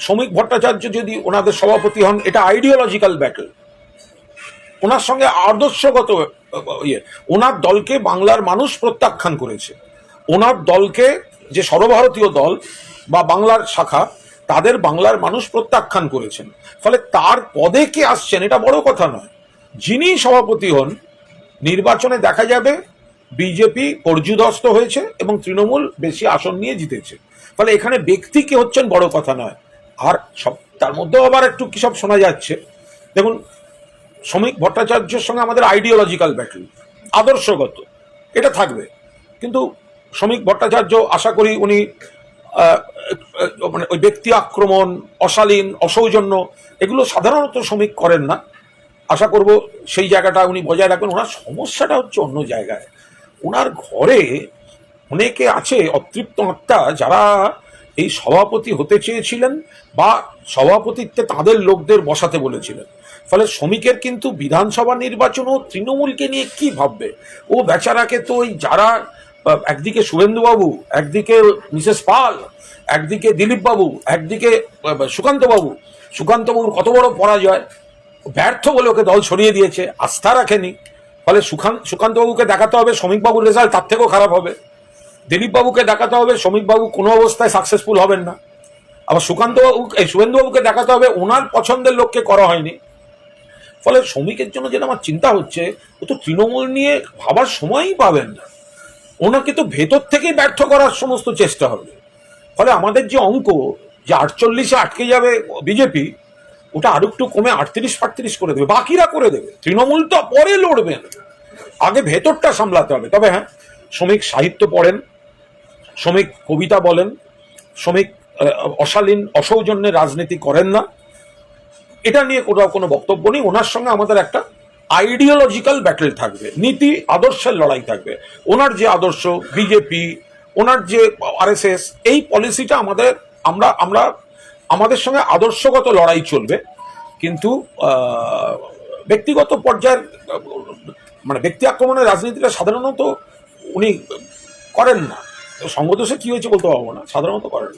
শ্রমিক ভট্টাচার্য যদি ওনাদের সভাপতি হন, এটা আইডিওলজিক্যাল ব্যাটল ওনার সঙ্গে আদর্শগত ইয়ে ওনার দলকে বাংলার মানুষ প্রত্যাখ্যান করেছে। ওনার দলকে যে সর্বভারতীয় দল বা বাংলার শাখা, তাদের বাংলার মানুষ প্রত্যাখ্যান করেছেন। ফলে তার পদে কে আসছেন, এটা বড় কথা নয়। যিনি সভাপতি হন, নির্বাচনে দেখা যাবে বিজেপি পর্যুদস্ত হয়েছে এবং তৃণমূল বেশি আসন নিয়ে জিতেছে। ফলে এখানে ব্যক্তি কে হচ্ছেন বড় কথা নয়। আর সব, তার মধ্যেও আবার একটু কি সব শোনা যাচ্ছে। দেখুন, শ্রমিক ভট্টাচার্যের সঙ্গে আমাদের আইডিওলজিক্যাল ব্যাটল আদর্শগত, এটা থাকবে। কিন্তু শ্রমিক ভট্টাচার্য, আশা করি উনি মানে ওই ব্যক্তি আক্রমণ, অশালীন, অসৌজন্য, এগুলো সাধারণত শ্রমিক করেন না। আশা করব সেই জায়গাটা উনি বজায় রাখবেন। ওনার সমস্যাটা হচ্ছে অন্য জায়গায়। ওনার ঘরে অনেকে আছে, অতৃপ্ত আত্মা, যারা এই সভাপতি হতে চেয়েছিলেন বা সভাপতিত্বে তাদের লোকদের বসাতে বলেছিলেন। ফলে শ্রমিকের কিন্তু বিধানসভা নির্বাচন ও তৃণমূলকে নিয়ে কি ভাববে? ও বেচারাকে তো ওই যারা, একদিকে শুভেন্দুবাবু, একদিকে মিসেস পাল, একদিকে দিলীপবাবু, একদিকে সুকান্তবাবু। সুকান্তবাবুর কত বড় পরাজয়? ব্যর্থ বলে ওকে দল সরিয়ে দিয়েছে, আস্থা রাখেনি। ফলে সুখান সুকান্তবাবুকে দেখাতে হবে, শ্রমিকবাবুর রেজাল্ট তার থেকেও খারাপ হবে। দিলীপবাবুকে দেখাতে হবে, শ্রমিকবাবু কোনো অবস্থায় সাকসেসফুল হবেন না। আবার সুকান্তবাবু, এই শুভেন্দুবাবুকে দেখাতে হবে ওনার পছন্দের লোককে করা হয়নি। ফলে শ্রমিকের জন্য যেটা আমার চিন্তা হচ্ছে, ও তো তৃণমূল নিয়ে ভাবার সময়ই পাবেন না। ওনাকে তো ভেতর থেকেই ব্যর্থ করার সমস্ত চেষ্টা হবে। ফলে আমাদের যে অঙ্ক, যে আটচল্লিশে আটকে যাবে বিজেপি, ওটা আরও একটু কমে আটত্রিশ ফাটত্রিশ করে দেবে, বাকিরা করে দেবে। তৃণমূল তো পরে লড়বেন আগে ভেতরটা সামলাতে হবে। তবে হ্যাঁ শ্রমিক সাহিত্য পড়েন শ্রমিক কবিতা বলেন, শ্রমিক অশালীন, অসৌজন্যে রাজনীতি করেন না। এটা নিয়ে কোথাও কোনো বক্তব্য নেই। ওনার সঙ্গে আমাদের একটা আইডিওলজিক্যাল ব্যাটেল থাকবে, নীতি আদর্শের লড়াই থাকবে। ওনার যে আদর্শ বিজেপি ওনার যে আরএসএস এই পলিসিটা আমাদের, আমরা আমরা, আমাদের সঙ্গে আদর্শগত লড়াই চলবে। কিন্তু ব্যক্তিগত পর্যায়ের মানে ব্যক্তি আক্রমণের রাজনীতিটা সাধারণত উনি করেন না। সঙ্গদোষে কি হয়েছে বলতে পারব না সাধারণত করেন